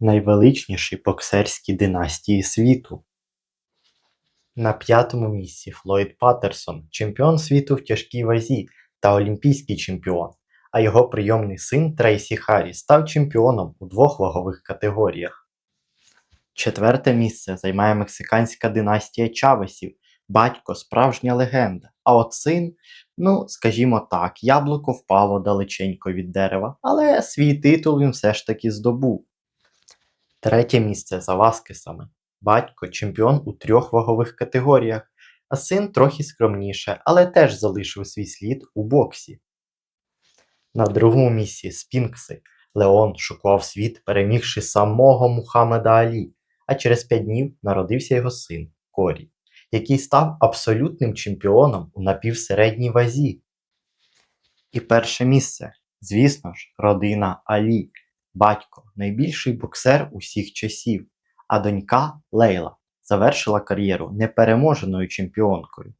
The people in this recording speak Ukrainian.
найвеличніші боксерські династії світу. На п'ятому місці Флойд Паттерсон, чемпіон світу в тяжкій вазі та олімпійський чемпіон, а його прийомний син Трейсі Харрі став чемпіоном у двох вагових категоріях. Четверте місце займає мексиканська династія Чавесів, батько справжня легенда, а от син, ну, скажімо так, яблуко впало далеченько від дерева, але свій титул він все ж таки здобув. Третє місце за Васкесами. Батько чемпіон у трьох вагових категоріях, а син трохи скромніше, але теж залишив свій слід у боксі. На другому місці Спінкси. Леон шокував світ, перемігши самого Мухаммеда Алі, а через п'ять днів народився його син Корі, який став абсолютним чемпіоном у напівсередній вазі. І перше місце, звісно ж, родина Алі, батько, найбільший боксер усіх часів, а донька Лейла завершила кар'єру непереможеною чемпіонкою.